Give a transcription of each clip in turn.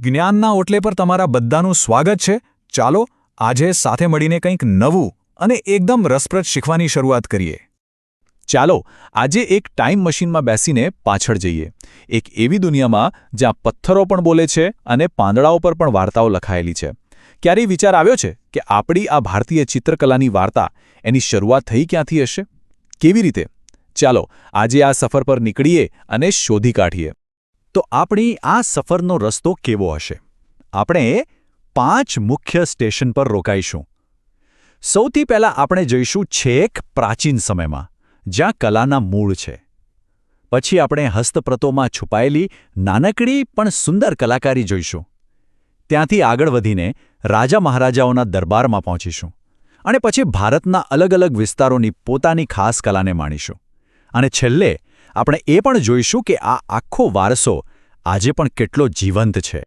જ્ઞાનના ઓટલે પર તમારા બધાનું સ્વાગત છે. ચાલો, આજે સાથે મળીને કંઈક નવું અને એકદમ રસપ્રદ શીખવાની શરૂઆત કરીએ. ચાલો, આજે એક ટાઈમ મશીનમાં બેસીને પાછળ જઈએ. એક એવી દુનિયામાં જ્યાં પથ્થરો પણ બોલે છે અને પાંદડાઓ પર પણ વાર્તાઓ લખાયેલી છે. ક્યારેય વિચાર આવ્યો છે કે આપણી આ ભારતીય ચિત્રકલાની વાર્તા એની શરૂઆત થઈ ક્યાંથી હશે? કેવી રીતે? ચાલો, આજે આ સફર પર નીકળીએ અને શોધી કાઢીએ. તો આપણી આ સફરનો રસ્તો કેવો હશે? આપણે પાંચ મુખ્ય સ્ટેશન પર રોકાઈશું. સૌથી પહેલાં આપણે જઈશું છેક પ્રાચીન સમયમાં, જ્યાં કલાના મૂળ છે. પછી આપણે હસ્તપ્રતોમાં છુપાયેલી નાનકડી પણ સુંદર કલાકારી જોઈશું. ત્યાંથી આગળ વધીને રાજા મહારાજાઓના દરબારમાં પહોંચીશું. અને પછી ભારતના અલગ અલગ વિસ્તારોની પોતાની ખાસ કલાને માણીશું. અને છેલ્લે આપણે એ પણ જોઈશું કે આ આખો વારસો આજે પણ કેટલો જીવંત છે.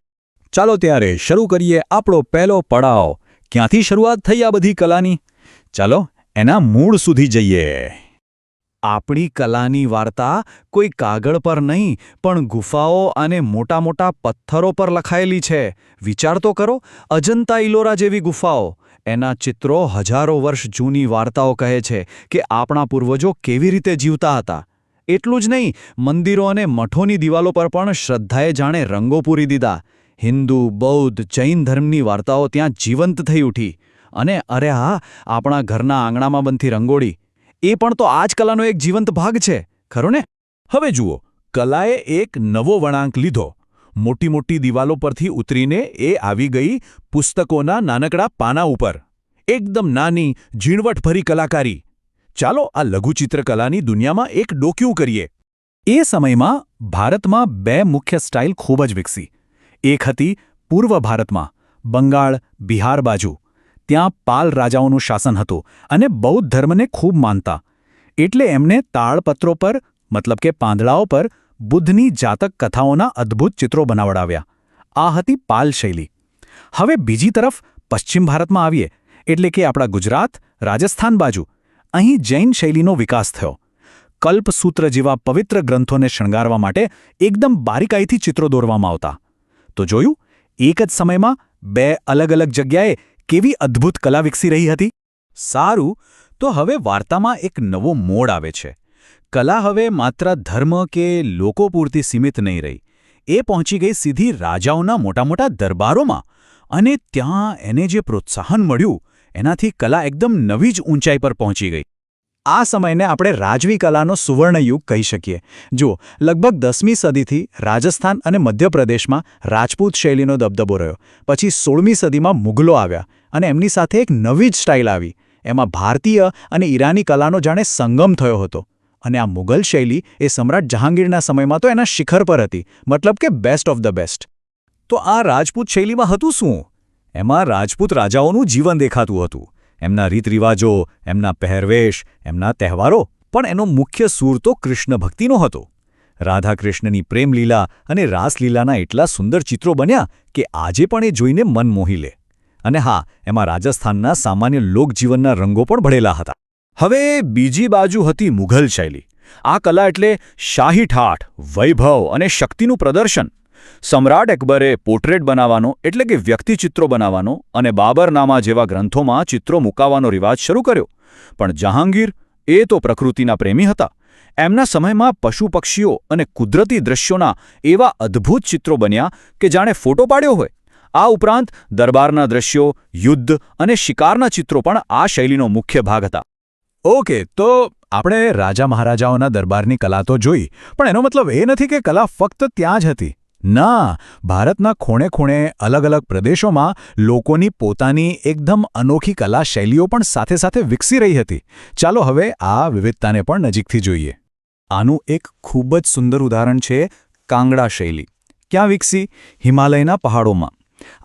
ચાલો ત્યારે શરૂ કરીએ આપણો પહેલો પડાવ. ક્યાંથી શરૂઆત થઈ આ બધી કલાની? ચાલો એના મૂળ સુધી જઈએ. આપણી કલાની વાર્તા કોઈ કાગળ પર નહીં, પણ ગુફાઓ અને મોટા મોટા પથ્થરો પર લખાયેલી છે. વિચાર તો કરો, અજંતા ઇલોરા જેવી ગુફાઓ. એના ચિત્રો હજારો વર્ષ જૂની વાર્તાઓ કહે છે કે આપણા પૂર્વજો કેવી રીતે જીવતા હતા. એટલું જ નહીં, મંદિરો અને મઠોની દિવાલો પર પણ શ્રદ્ધાએ જાણે રંગો પૂરી દીધા. હિન્દુ, બૌદ્ધ, જૈન ધર્મની વાર્તાઓ ત્યાં જીવંત થઈ ઉઠી. અને અરે હા, આપણા ઘરના આંગણામાં બનતી રંગોળી. એ પણ તો આ કલાનો એક જીવંત ભાગ છે, ખરો ને? હવે જુઓ, કલાએ એક નવો વળાંક લીધો. મોટી મોટી દિવાલો પરથી ઉતરીને એ આવી ગઈ પુસ્તકોના નાનકડા પાના ઉપર. એકદમ નાની, ઝીણવટભરી કલાકારી. ચાલો આ લઘુચિત્રકલાની દુનિયામાં એક ડોક્યું કરીએ. એ સમયમાં ભારતમાં બે મુખ્ય સ્ટાઇલ ખૂબ જ વિકસી. એક હતી પૂર્વ ભારતમાં, બંગાળ, બિહાર બાજુ. ત્યાં પાલ રાજાઓનું શાસન હતું અને બૌદ્ધ ધર્મને ખૂબ માનતા. એટલે એમને તાળપત્રો પર, મતલબ કે પાંદડાઓ પર, બુદ્ધની જાતક કથાઓના અદ્ભુત ચિત્રો બનાવડાવ્યા. આ હતી પાલ શૈલી. હવે બીજી તરફ પશ્ચિમ ભારતમાં આવીએ, એટલે કે આપણા ગુજરાત, રાજસ્થાન બાજુ. અહીં જૈન શૈલીનો વિકાસ થયો. કલ્પસૂત્ર જેવા પવિત્ર ગ્રંથોને શણગારવા માટે એકદમ બારીકાઈથી ચિત્રો દોરવામાં આવતા. તો જોયું, એક જ સમયમાં બે અલગ અલગ જગ્યાએ કેવી અદ્ભુત કલા વિકસી રહી હતી? સારું, તો હવે વાર્તામાં એક નવો મોડ આવે છે. કલા હવે માત્ર ધર્મ કે લોકો પૂરતી સીમિત નહીં રહી. એ પહોંચી ગઈ સીધી રાજાઓના મોટા મોટા દરબારોમાં. અને ત્યાં એને જે પ્રોત્સાહન મળ્યું એનાથી કલા એકદમ નવી જ ઊંચાઈ પર પહોંચી ગઈ. આ સમયને આપણે રાજવી કલાનો સુવર્ણયુગ કહી શકીએ. જુઓ, લગભગ દસમી સદીથી રાજસ્થાન અને મધ્યપ્રદેશમાં રાજપૂત શૈલીનો દબદબો રહ્યો. પછી સોળમી સદીમાં મુગલો આવ્યા અને એમની સાથે એક નવી જ સ્ટાઇલ આવી. એમાં ભારતીય અને ઈરાની કલાનો જાણે સંગમ થયો હતો. અને આ મુગલ શૈલી એ સમ્રાટ જહાંગીરના સમયમાં તો એના શિખર પર હતી. મતલબ કે બેસ્ટ ઓફ ધ બેસ્ટ તો આ રાજપૂત શૈલીમાં હતું શું? એમાં રાજપૂત રાજાઓનું જીવન દેખાતું હતું. એમના રીતરિવાજો, એમના પહેરવેશ, એમના તહેવારો, પણ એનો મુખ્ય સૂર તો કૃષ્ણ ભક્તિનો હતો. રાધાકૃષ્ણની પ્રેમલીલા અને રાસલીલાના એટલા સુંદર ચિત્રો બન્યા કે આજે પણ એ જોઈને મન મોહી લે. અને હા, એમાં રાજસ્થાનના સામાન્ય લોકજીવનના રંગો પણ ભળેલા હતા. હવે બીજી બાજુ હતી મુઘલ શૈલી. આ કલા એટલે શાહી ઠાઠ, વૈભવ અને શક્તિનું પ્રદર્શન. સમ્રાટ અકબરે પોર્ટ્રેટ બનાવવાનો એટલે કે વ્યક્તિચિત્રો બનાવવાનો અને બાબરનામા જેવા ગ્રંથોમાં ચિત્રો મૂકાવાનો રિવાજ શરૂ કર્યો. પણ જહાંગીર એ તો પ્રકૃતિના પ્રેમી હતા. એમના સમયમાં પશુ પક્ષીઓ અને કુદરતી દ્રશ્યોના એવા અદ્ભુત ચિત્રો બન્યા કે જાણે ફોટો પાડ્યો હોય. આ ઉપરાંત દરબારના દ્રશ્યો, યુદ્ધ અને શિકારના ચિત્રો પણ આ શૈલીનો મુખ્ય ભાગ હતા. ઓકે, તો આપણે રાજા મહારાજાઓના દરબારની કલા તો જોઈ, પણ એનો મતલબ એ નથી કે કલા ફક્ત ત્યાં જ હતી. ના, ભારતના ખૂણે ખૂણે અલગ અલગ પ્રદેશોમાં લોકોની પોતાની એકદમ અનોખી કલા શૈલીઓ પણ સાથે સાથે વિકસી રહી હતી. ચાલો હવે આ વિવિધતાને પણ નજીકથી જોઈએ. આનું એક ખૂબ જ સુંદર ઉદાહરણ છે કાંગડા શૈલી. ક્યાં વિકસી? હિમાલયના પહાડોમાં.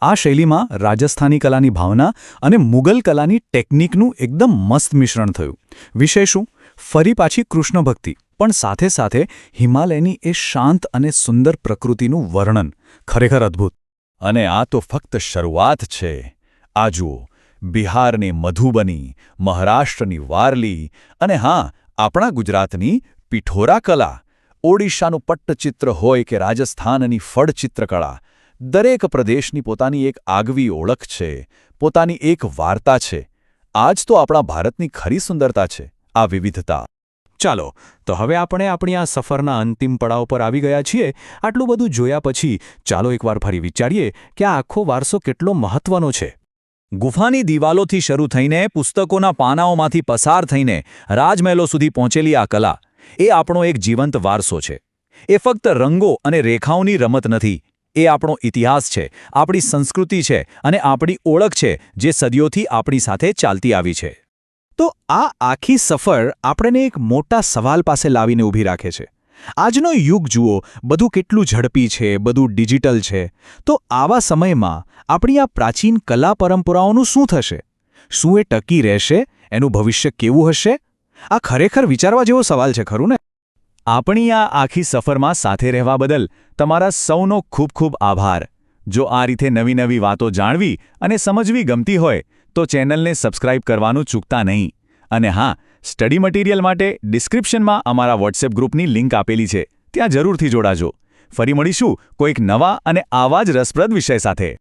આ શૈલીમાં રાજસ્થાની કલાની ભાવના અને મુગલ કલાની ટેકનિકનું એકદમ મસ્ત મિશ્રણ થયું. વિષય શું? ફરી પાછી કૃષ્ણ ભક્તિ પણ સાથે સાથે હિમાલયની એ શાંત અને સુંદર પ્રકૃતિનું વર્ણન ખરેખર અદ્ભુત. અને આ તો ફક્ત શરૂઆત છે. આ જુઓ, બિહારની મધુબની, મહારાષ્ટ્રની વારલી અને હા, આપણા ગુજરાતની પિઠોરા કલા. ઓડિશાનું પટ્ટચિત્ર હોય કે રાજસ્થાનની ફળચિત્રકળા દરેક પ્રદેશની પોતાની એક આગવી ઓળખ છે, પોતાની એક વાર્તા છે. આ જ તો આપણા ભારતની ખરી સુંદરતા છે. આ વિવિધતા ચાલો, તો હવે આપણે આપણી આ સફરના અંતિમ પડાવ પર આવી ગયા છીએ. આટલું બધું જોયા પછી ચાલો એકવાર ફરી વિચારીએ કે આ આખો વારસો કેટલો મહત્વનો છે. ગુફાની દિવાલોથી શરૂ થઈને પુસ્તકોના પાનાઓમાંથી પસાર થઈને રાજમહેલો સુધી પહોંચેલી આ કલા એ આપણો એક જીવંત વારસો છે. એ ફક્ત રંગો અને રેખાઓની રમત નથી, એ આપણો ઇતિહાસ છે, આપણી સંસ્કૃતિ છે અને આપણી ઓળખ છે જે સદીઓથી આપણી સાથે ચાલતી આવી છે. તો આ આખી સફર આપણને એક મોટા સવાલ પાસે લાવીને ઊભી રાખે છે. આજનો યુગ જુઓ, બધું કેટલું ઝડપી છે, બધું ડિજિટલ છે. તો આવા સમયમાં આપણી આ પ્રાચીન કલા પરંપરાઓનું શું થશે? શું એ ટકી રહેશે? એનું ભવિષ્ય કેવું હશે? આ ખરેખર વિચારવા જેવો સવાલ છે, ખરું ને? આપણી આ આખી સફરમાં સાથે રહેવા બદલ તમારા સૌનો ખૂબ ખૂબ આભાર. જો આ રીતે નવી નવી વાતો જાણવી અને સમજવી ગમતી હોય તો ચેનલને સબસ્ક્રાઇબ કરવાનું ચૂકતા નહીં. અને હા, સ્ટડી મટીરિયલ માટે ડિસ્ક્રિપ્શનમાં અમારા વોટ્સએપ ગ્રુપની લિંક આપેલી છે. ત્યાં જરૂરથી જોડાજો. ફરી મળીશું કોઈક નવા અને આવા જ રસપ્રદ વિષય સાથે.